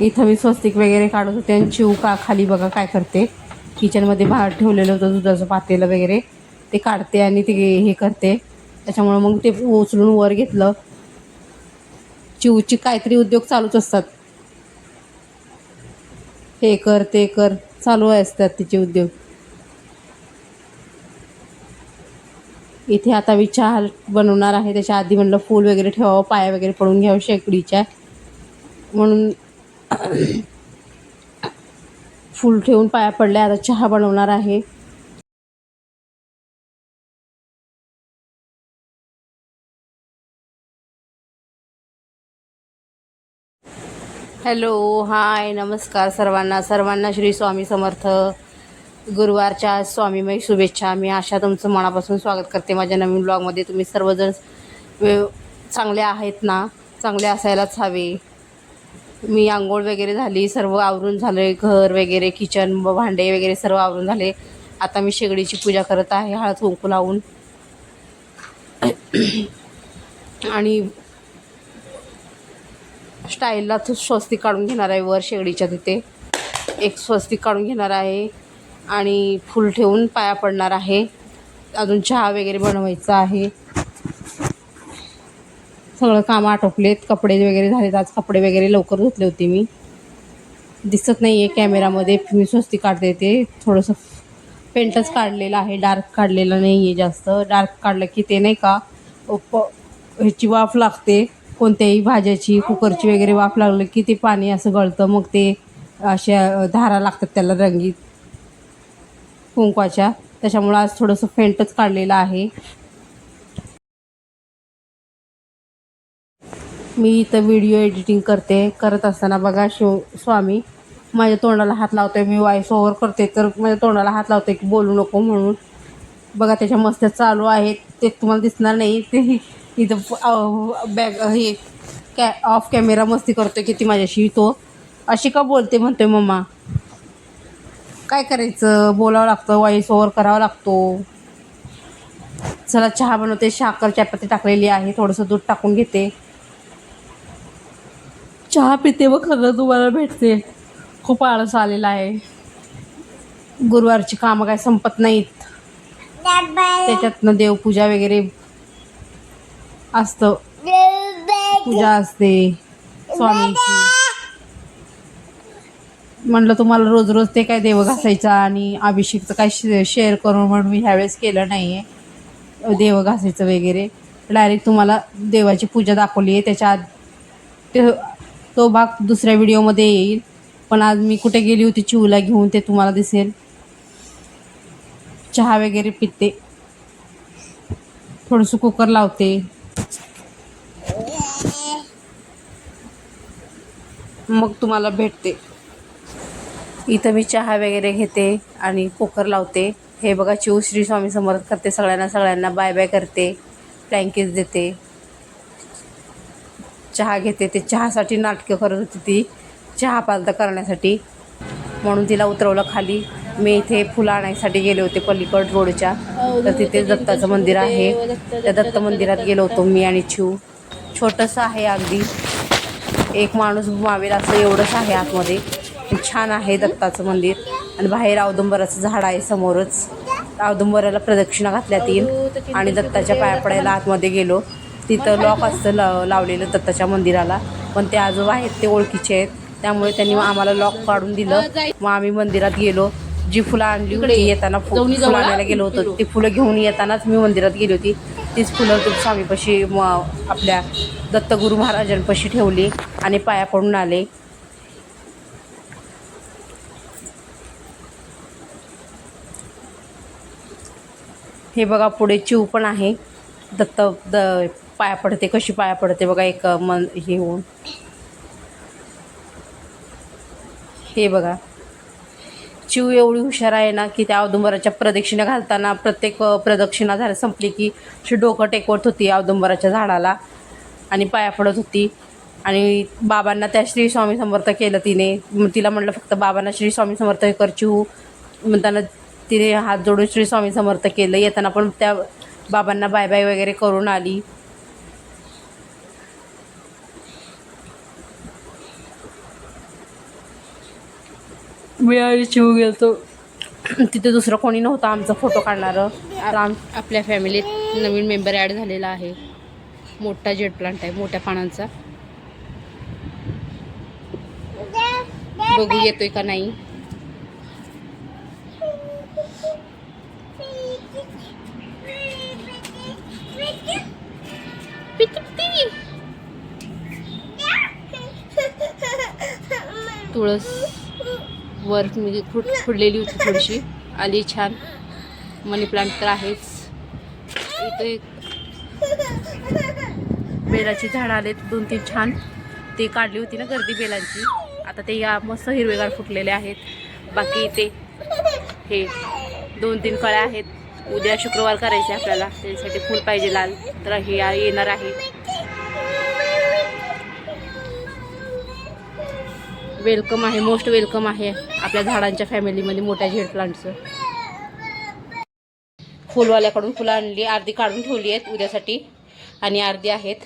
इथं मी स्वस्तिक वगैरे काढत होते आणि चिव का खाली बघा काय करते. किचनमध्ये बाहेर ठेवलेलं होतं दुधाचं पातेलं वगैरे. ते काढते आणि ते हे करते. त्याच्यामुळं मग ते उचलून वर घेतलं. चिवची काहीतरी उद्योग चालूच असतात. हे कर ते कर. चालू असतात तिचे उद्योग. इथे आता मी चहा बनवणार आहे. त्याच्या आधी म्हणलं फूल वगैरे ठेवावं पाया वगैरे पडून घ्यावं शेकडीच्या म्हणून फूल ठेवून पाया पडल्या आता चहा बनवणार आहे. हॅलो हाय नमस्कार सर्वांना. सर्वांना श्री स्वामी समर्थ. गुरुवारच्या आज स्वामीमय शुभेच्छा. मी आशा तुमचं मनापासून स्वागत करते. माझ्या नवीन ब्लॉगमध्ये तुम्ही सर्वजण चांगले आहेत ना? चांगले असायलाच हवे. मी आंघोळ वगैरे झाली सर्व आवरून झालं घर वगैरे किचन भांडे वगैरे सर्व आवरून झाले. आता मी शेगडीची पूजा करत आहे हळद कुंकू लावून. आणि स्टाईलला स्वस्तिक काढून घेणार आहे वर शेगडीच्या तिथे. एक स्वस्तिक काढून घेणार आहे आणि फुल ठेवून पाया पडणार आहे. अजून चहा वगैरे बनवायचा आहे. सगळं कामं आटोपलेत कपडे वगैरे झालेत. आज कपडे वगैरे लवकर धुतले होते मी. दिसत नाही आहे कॅमेरामध्ये. मी स्वस्ती काढते ते. थोडंसं पेंटच काढलेलं आहे. डार्क काढलेलं नाही आहे जास्त. डार्क काढलं की ते नाही का प ह्याची वाफ लागते. कोणत्याही भाज्याची कुकरची वगैरे वाफ लागलं की ते पाणी असं गळतं. मग ते अशा धारा लागतात त्याला रंगीत. कुंकवाच्या. त्याच्यामुळं आज थोडंसं फेंटच काढलेलं आहे. मी इथं व्हिडिओ एडिटिंग करते. करत असताना बघा शिव स्वामी माझ्या तोंडाला हात लावतोय. मी वॉईस ओव्हर करते. तर माझ्या तोंडाला हात लावते की बोलू नको म्हणून. बघा त्याच्या मस्त्या चालू आहेत. ते तुम्हाला दिसणार नाही. ते इथं बॅग हे कॅ ऑफ कॅमेरा मस्ती करतोय किती माझ्याशी तो. अशी का बोलते म्हणतोय मम्मा? काय करायचं? बोलावं लागतं. वॉईस ओव्हर करावा लागतो. चला चहा बनवते. साखर चपाती टाकलेली आहे. थोडंसं दूध टाकून घेते. चहा पिते व खरं तुम्हाला भेटते. खूप आळस आलेला आहे. गुरुवारची कामं काय संपत नाहीत. त्याच्यातनं देवपूजा वगैरे असतं. पूजा असते. स्वामींची. म्हणलं तुम्हाला रोज रोज ते काय देव घासायचा आणि अभिषेकचं काय शे शेअर करून म्हणून मी ह्यावेळेस केलं नाही आहे देव घासायचं वगैरे. डायरेक्ट तुम्हाला देवाची पूजा दाखवली आहे त्याच्या आत ते तो भाग दुसऱ्या व्हिडिओमध्ये येईल. पण आज मी कुठे गेली होती चिवला घेऊन ते तुम्हाला दिसेल. चहा वगैरे पिते. थोडंसं कुकर लावते. मग तुम्हाला भेटते. इथं मी चहा वगैरे घेते आणि कुकर लावते. हे बघा चिव श्री स्वामी समर्थ करते सगळ्यांना सगळ्यांना बाय बाय करते. प्लँकेज देते. चहा घेते ते चहासाठी नाटकं करत होती ती. चहा पालता करण्यासाठी. म्हणून तिला उतरवलं खाली. मी इथे फुलं आणायसाठी गेले होते पलीकड रोडच्या. तर तिथे दत्ताचं मंदिर आहे. त्या दत्त मंदिरात गेलो होतो मी आणि चिव छोटंसं आहे अगदी. एक माणूस मावेल असं एवढंच आहे आतमध्ये. छान आहे दत्ताचं मंदिर. आणि बाहेर औदुंबराचं झाड आहे समोरच. औदुंबराला प्रदक्षिणा घातल्या तीन. आणि दत्ताच्या पाया पडायला आतमध्ये गेलो. तिथं लॉक असतं लाव लावलेलं दत्ताच्या मंदिराला. पण ते आजोबा आहेत ते ओळखीचे आहेत. त्यामुळे त्यांनी आम्हाला लॉक काढून दिलं. मग आम्ही मंदिरात गेलो. जी फुलं आणली होती येताना फुलं आणायला गेलो होतो. ती फुलं घेऊन येतानाच मी मंदिरात गेली होती. तीच फुलं स्वामीपाशी म आपल्या दत्तगुरू महाराजांपाशी ठेवली आणि पाया पडून आले. हे बघा पुढे चिव पण आहे. दत्त द पाया पडते कशी पाया पडते बघा एक मन हे होऊन. हे बघा. चिव एवढी हुशार आहे ना की त्या औदुंबराच्या प्रदक्षिणा घालताना प्रत्येक प्रदक्षिणा झाल्या संपली की अशी डोकं टेकवत होती औदुंबराच्या झाडाला आणि पाया पडत होती. आणि बाबांना त्या श्री स्वामी समर्थ केलं तिने. मग तिला म्हटलं फक्त बाबांना श्री स्वामी समर्थ हे कर चिव म्हणताना तिने हात जोडून श्री स्वामी समर्थ केलं. येताना पण त्या बाबांना बाय बाय वगैरे करून आली. मी आणि चिव गेलतो. तिथे दुसरं कोणी नव्हतं आमचा फोटो काढणारं. तर आम आपल्या फॅमिलीत नवीन मेंबर ॲड झालेला आहे. मोठा जेट प्लांट आहे मोठ्या पानांचा. बघू येतोय का नाही? तुळस. वर मी फुट फुडलेली होती थोडीशी. आली छान. मनी प्लांट तर आहेच. इथे बेलाची झाडं आलेत दोन तीन छान. ते काढली होती ना गर्दी बेलांची. आता ते या मस्त हिरवेगार फुटलेले आहेत. बाकी इथे हे दोन तीन कळ्या आहेत. उद्या शुक्रवार करायचे आपल्याला. त्याच्यासाठी फुल पाहिजे लाल. तर हे येणार आहे. वेलकम आहे मोस्ट वेलकम आहे आपल्या झाडांच्या फॅमिलीमध्ये मोठ्या झेड प्लांटचं फुलवाल्याकडून फुलं आणली अर्धी काढून ठेवली आहेत उद्यासाठी. आणि अर्धी आहेत.